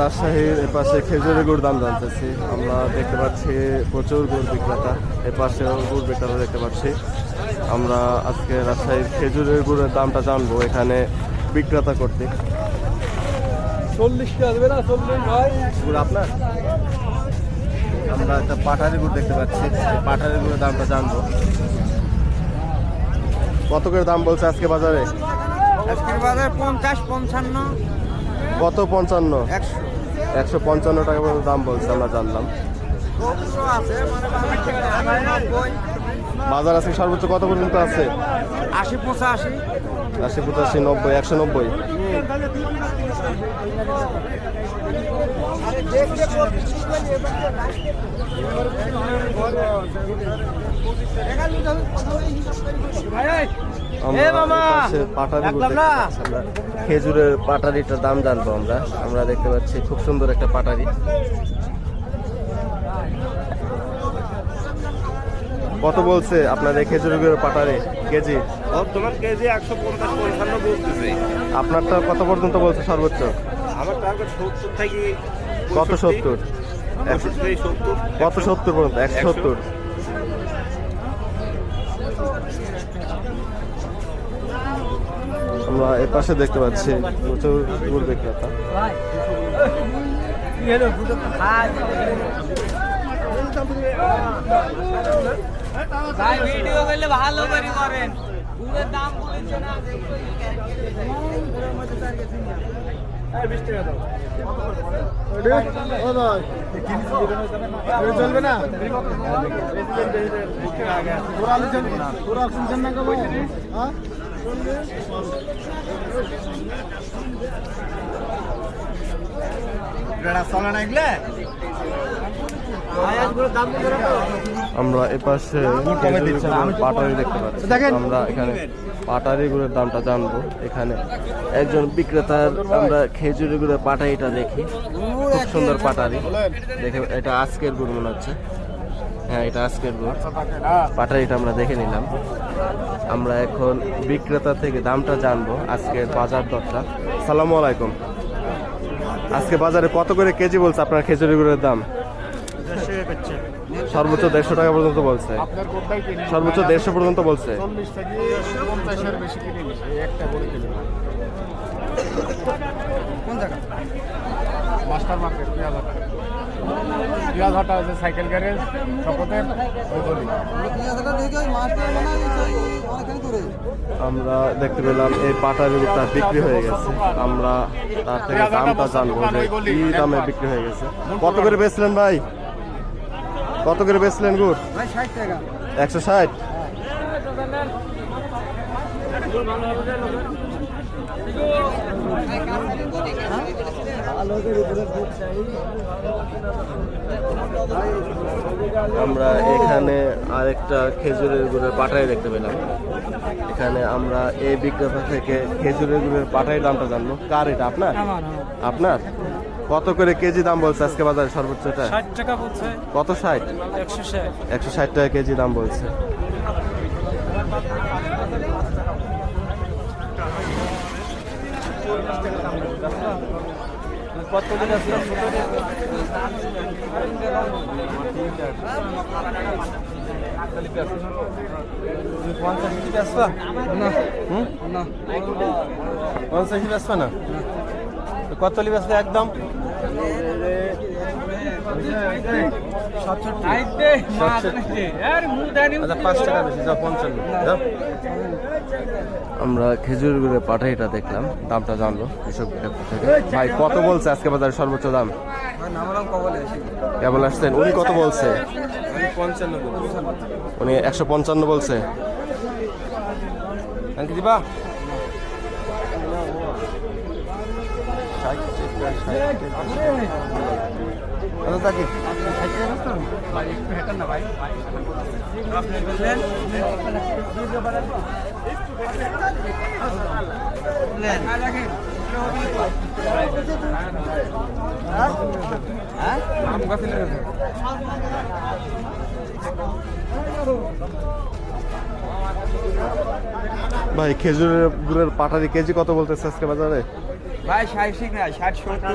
রাজশাহীর এপাশে খেজুরের গুড় দাম জানতেছি। আমরা দেখতে পাচ্ছি প্রচুর গুড় বিক্রেতা। এপাশেও গুড় বিক্রেতা দেখতে পাচ্ছি। আমরা আজকে রাজশাহীর খেজুরের গুড়ের দামটা জানব এখানে বিক্রেতা করতে চল্লিশ না? গুড় আপনার? আমরা একটা পাটারি গুড় দেখতে পাচ্ছি। পাটারি গুড়ের দামটা জানব। কত করে দাম বলছে আজকে বাজারে? আজকের বাজার পঞ্চাশ পঞ্চান্ন। কত পঞ্চান্ন? একশো। একশো পঞ্চান্ন টাকা পর্যন্ত দাম বলছে আমরা জানলাম। বাজার আছে আজকে সর্বোচ্চ কত পর্যন্ত আছে? আশি পঁচাশি। আশি পঁচাশি নব্বই একশো নব্বই। খেজুরের পাটারিটার দাম জানব আমরা। আমরা দেখতে পাচ্ছি খুব সুন্দর একটা পাটারি। কত বলছে আপনাদের খেজুরের পাটারি? কেজি? বর্তমান কেজি একশো পঞ্চাশ পঞ্চান্ন বলতেছে। আপনারটা কত পর্যন্ত বলছে সর্বোচ্চ? কত সত্তর? কত সত্তর পর্যন্ত একশো সত্তর। আমরা এ পাশে দেখতে পাচ্ছি। প্রচুর গুড় বিক্রেতা। ভাই ভিডিও করলে ভালো করে করেন। দাম বলেছে না চলবে না? পুরা শুনছেন না কেবল হ্যাঁ? চলে না এগুলো? আমরা এ পাশে পাটারি দেখতে পাচ্ছি। আমরা এখানে পাটারি গুড়ের দামটা জানব। এখানে একজন বিক্রেতার আমরা খেজুরি গুড়ের পাটারিটা দেখি। খুব সুন্দর পাটারি। দেখে এটা আজকের গুড় মনে হচ্ছে। হ্যাঁ এটা আজকের গুড়। পাটারিটা আমরা দেখে নিলাম। আমরা এখন বিক্রেতা থেকে দামটা জানব আজকের বাজার দরটা। সালামু আলাইকুম। আজকে বাজারে কত করে কেজি বলছে আপনার খেজুরি গুড়ের দাম? সর্বোচ্চ দেড়শো টাকা পর্যন্ত বলছে। সর্বোচ্চ দেড়শো পর্যন্ত বলছে। চল্লিশ থেকে পঞ্চাশের বেশি কিনে নিছে এই একটা করে কিনে কোন জায়গা? মাস্টার মার্কেট পিয়াজ হাটা পিয়াজ হাটা আছে সাইকেল গ্যারেজ শপথের আমরা দেখতে পেলাম এই পাটালিটা বিক্রি হয়ে গেছে আমরা তার থেকে দামটা জানব যে কি দামে বিক্রি হয়ে গেছে। কত করে বেচলেন ভাই? কত করে বেচলেন গুড়? একশো ষাট। আমরা এখানে আরেকটা খেজুরের গুড়ের পাটাই দেখতে পেলাম। এখানে আমরা এই বিক্রেতা থেকে খেজুরের গুড়ের পাটাই দামটা জানব। কার এটা আপনার? আপনার? কত করে কেজি দাম বলছে আজকে বাজারে সর্বোচ্চ এটা? টাকা বলছে। কত ষাট? একশো ষাট। একশো ষাট টাকা কেজি দাম বলছে। পঞ্চাশ না? বেসবে কত লি বেসবে একদম? আমরা খেজুর গুড়ে পাঠাইটা দেখলাম, দামটা জানলো কৃষক থেকে। ভাই, কত বলছে আজকে বাজারে সর্বোচ্চ দাম? কবলে আসছেন? উনি কত বলছে? উনি একশো পঞ্চান্ন বলছে। আচ্ছা ভাই খেজুরের গুড়ের পাটারি কেজি কত বলতেছে আজকে বাজারে? ভাই ষাট ঠিক না ষাট সত্তর।